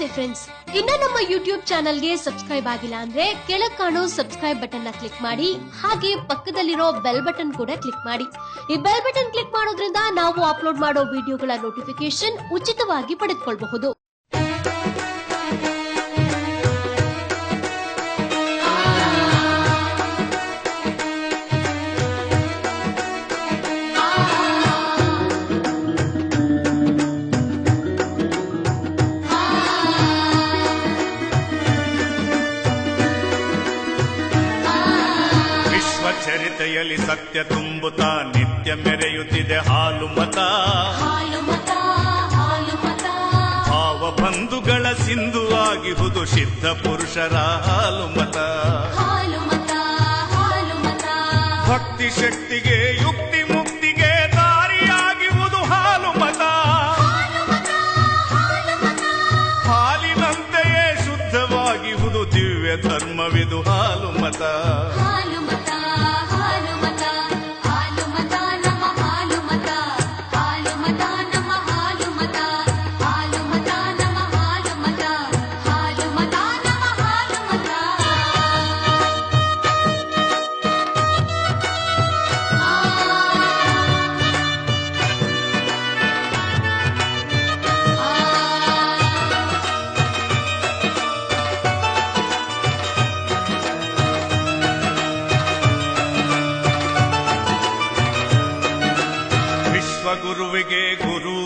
ನಮಸ್ತೆ ಫ್ರೆಂಡ್ಸ್ ಇನ್ನ ನಮ್ಮ ಯೂಟ್ಯೂಬ್ ಚಾನಲ್ಗೆ ಸಬ್ಸ್ಕ್ರೈಬ್ ಆಗಿಲ್ಲ ಅಂದ್ರೆ ಕೆಳಗ್ ಕಾಣೋ ಸಬ್ಸ್ಕ್ರೈಬ್ ಬಟನ್ನ ಕ್ಲಿಕ್ ಮಾಡಿ, ಹಾಗೆ ಪಕ್ಕದಲ್ಲಿರೋ ಬೆಲ್ ಬಟನ್ ಕೂಡ ಕ್ಲಿಕ್ ಮಾಡಿ. ಈ ಬೆಲ್ ಬಟನ್ ಕ್ಲಿಕ್ ಮಾಡೋದ್ರಿಂದ ನಾವು ಅಪ್ಲೋಡ್ ಮಾಡೋ ವಿಡಿಯೋಗಳ ನೋಟಿಫಿಕೇಶನ್ ಉಚಿತವಾಗಿ ಪಡೆದುಕೊಳ್ಳಬಹುದು ಚರಿತೆಯಲ್ಲಿ ಸತ್ಯ ತುಂಬುತ್ತಾ ನಿತ್ಯ ಮೆರೆಯುತ್ತಿದೆ ಹಾಲು ಮತ. ಭಾವ ಬಂಧುಗಳ ಸಿಂಧುವಾಗಿಹುದು ಸಿದ್ಧ ಪುರುಷರ ಹಾಲು ಮತ. ಭಕ್ತಿ ಶಕ್ತಿಗೆ ಯುಕ್ತಿ ಮುಕ್ತಿಗೆ ದಾರಿಯಾಗಿರುವುದು ಹಾಲು ಮತ. ಹಾಲಿನಂತೆಯೇ ಶುದ್ಧವಾಗಿಹುದು ದಿವ್ಯ ಧರ್ಮವಿದು ಹಾಲು ಮತ.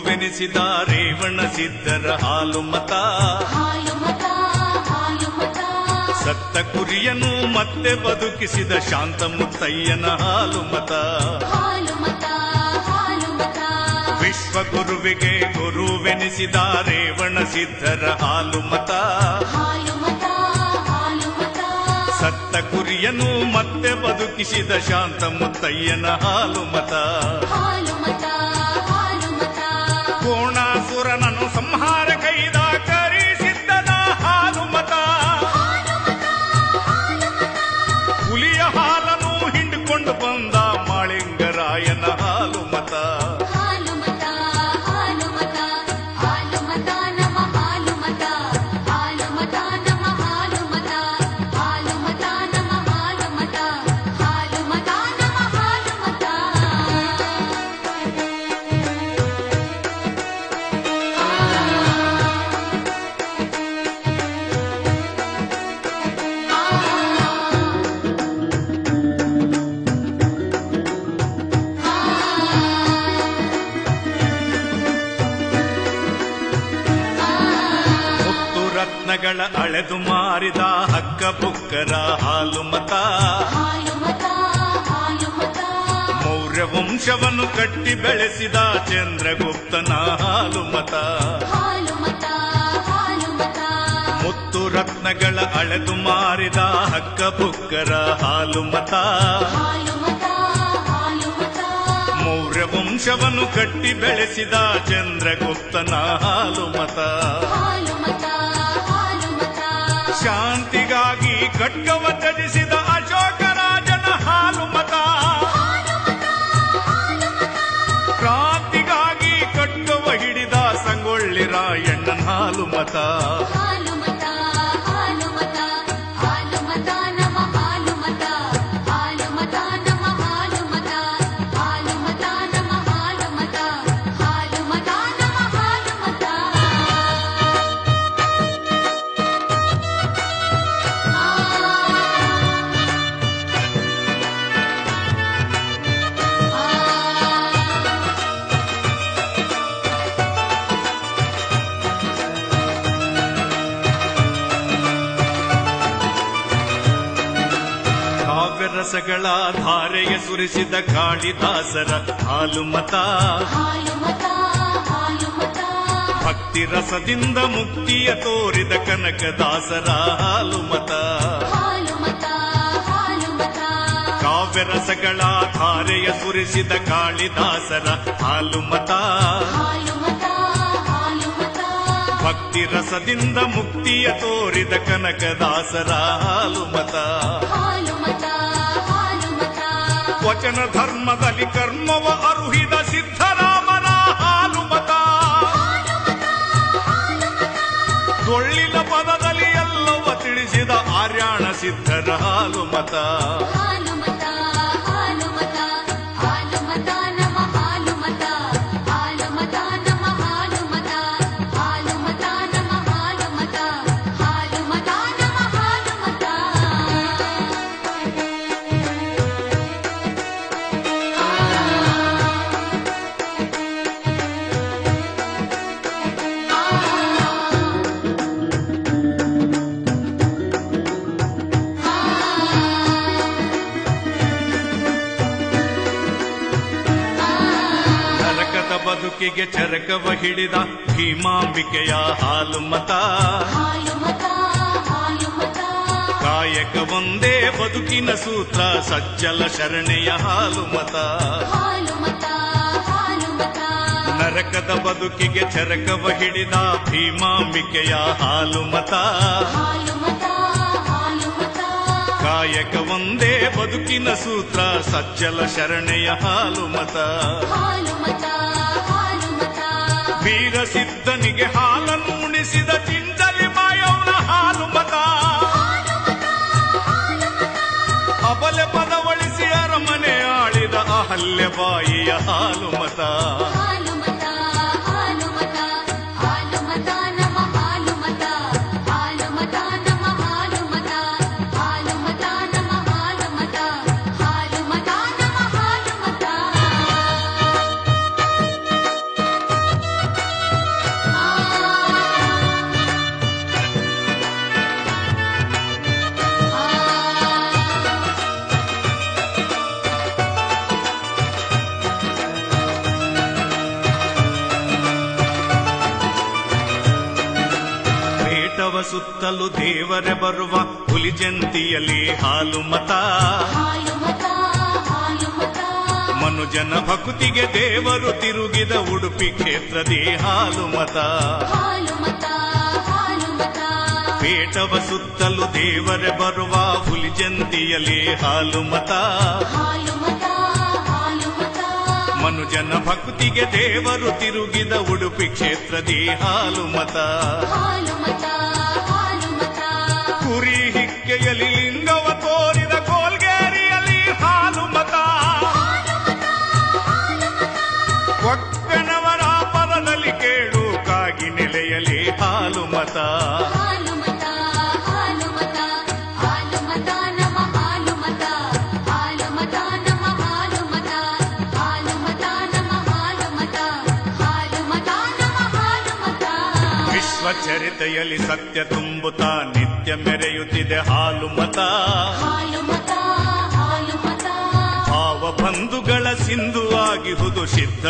ಗುರುವೆನಿಸಿದ ರೇವಣ ಸಿದ್ಧರ ಹಾಲು ಮತ. ಸತ್ತ ಕುರಿಯನು ಮತ್ತೆ ಬದುಕಿಸಿದ ಶಾಂತ ಮುತ್ತಯ್ಯನ ಹಾಲು ಮತ ವಿಶ್ವಗುರುವಿಗೆ ಗುರುವೆನಿಸಿದ ರೇವಣ ಸಿದ್ಧರ ಹಾಲು ಮತ. ಸತ್ತ ಕುರಿಯನು ಮತ್ತೆ ಬದುಕಿಸಿದ ಶಾಂತ ಮುತ್ತಯ್ಯನ ಹಾಲು ಮತ. ರತ್ನಗಳ ಅಳೆದು ಮಾರಿದ ಹಕ್ಕ ಬುಕ್ಕರ ಹಾಲು ಮತ ಮೌರ್ಯ ವಂಶವನ್ನು ಕಟ್ಟಿ ಬೆಳೆಸಿದ ಚಂದ್ರಗುಪ್ತನ ಹಾಲು ಮತ ಮುತ್ತು ರತ್ನಗಳ ಅಳೆದು ಮಾರಿದ ಹಕ್ಕ ಬುಕ್ಕರ ಹಾಲು ಮತ ಮೌರ್ಯ ವಂಶವನ್ನು ಕಟ್ಟಿ ಬೆಳೆಸಿದ ಚಂದ್ರಗುಪ್ತನ ಹಾಲು ಮತ ಶಾಂತಿಗಾಗಿ ಖಡ್ಗವ ತ್ಯಜಿಸಿದ ಕಾವ್ಯರಸಗಳ ಧಾರೆಯ ಸುರಿಸಿದ ಕಾಳಿದಾಸರ ಹಾಲು ಮತ ಭಕ್ತಿ ರಸದಿಂದ ಮುಕ್ತಿಯ ತೋರಿದ ಕನಕದಾಸರ ಹಾಲು ಮತ ಕಾವ್ಯರಸಗಳ ಧಾರೆಯ ಸುರಿಸಿದ ಕಾಳಿದಾಸರ ಹಾಲು ಮತ ಭಕ್ತಿ ರಸದಿಂದ ಮುಕ್ತಿಯ ತೋರಿದ ಕನಕದಾಸರ ಹಾಲು ಮತ ವಚನ ಧರ್ಮದಲ್ಲಿ ಕರ್ಮವ ಅರುಹಿದ ಸಿದ್ಧರಾಮನ ಹಾಲುಮತ. ಸೊಳ್ಳಿನ ಪದದಲ್ಲಿ ಎಲ್ಲವ ತಿಳಿಸಿದ ಆರ್ಯಾಣ ಸಿದ್ಧರ ಹಾಲುಮತ. ಬದುಕಿಗೆ ಚರಕವ ಹಿಡಿದ ಭೀಮಾಂಬಿಕೆಯ ಹಾಲು ಮತ. ಕಾಯಕ ಒಂದೇ ಬದುಕಿನ ಸೂತ್ರ ಸಜ್ಜಲ ಶರಣೆಯ ಹಾಲು ಮತ. ನರಕದ ಬದುಕಿಗೆ ಚರಕವ ಹಿಡಿದ ಭೀಮಾಂಬಿಕೆಯ ಹಾಲು ಮತ. ಕಾಯಕ ಒಂದೇ ಬದುಕಿನ ಸೂತ್ರ ಸಜ್ಜಲ ಶರಣೆಯ ಹಾಲು ಮತ. ವೀರ ಸಿದ್ಧನಿಗೆ ಹಾಲನ್ನು ಉಣಿಸಿದ ಚಿಂತಲಿ ಮಾಯವನ ಹಾಲು ಮತ ಅಬಲೆ ಪದವಳಿಸಿ ಅರಮನೆ ಆಳಿದ ಅಹಲ್ಯ ಬಾಯಿಯ ಹಾಲು ಮತ ಹಾಲು ಮತ ಸುತ್ತಲು ದೇವರೇ ಬರುವ ಹುಲಿ ಜಂತಿಯಲ್ಲಿ ಹಾಲು ಮತ. ಮನುಜನ ಭಕ್ತಿಗೆ ದೇವರು ತಿರುಗಿದ ಉಡುಪಿ ಕ್ಷೇತ್ರದಿ ಹಾಲು ಮತ. ಪೇಟವ ಸುತ್ತಲು ದೇವರೇ ಬರುವ ಹುಲಿ ಜಂತಿಯಲ್ಲಿ ಹಾಲು ಮತ. ಮನುಜನ ಭಕ್ತಿಗೆ ದೇವರು ತಿರುಗಿದ ಉಡುಪಿ ಕ್ಷೇತ್ರದಿ ಮತ. ಹಾಲು ಮತ. ಕುರಿ ಹಿಕ್ಕೆಯಲ್ಲಿ ಲಿಂಗವ ತೋರಿದ ಕೋಲ್ಗೇರಿಯಲ್ಲಿ ಹಾಲು ಮತ. ಒಕ್ಕನವರ ಪದದಲ್ಲಿ ಕೇಳು ಕಾಗಿ ನೆಲೆಯಲ್ಲಿ ಹಾಲು ಮತ. ವಿಶ್ವ ಚರಿತೆಯಲ್ಲಿ ಸತ್ಯ ತುಂಬುತ್ತಾ ನಿತ್ಯ ಮೆರೆಯುತ್ತಿದೆ ಹಾಲು ಮತ. ಭಾವ ಬಂಧುಗಳ ಸಿಂಧುವಾಗಿಹುದು ಸಿದ್ಧ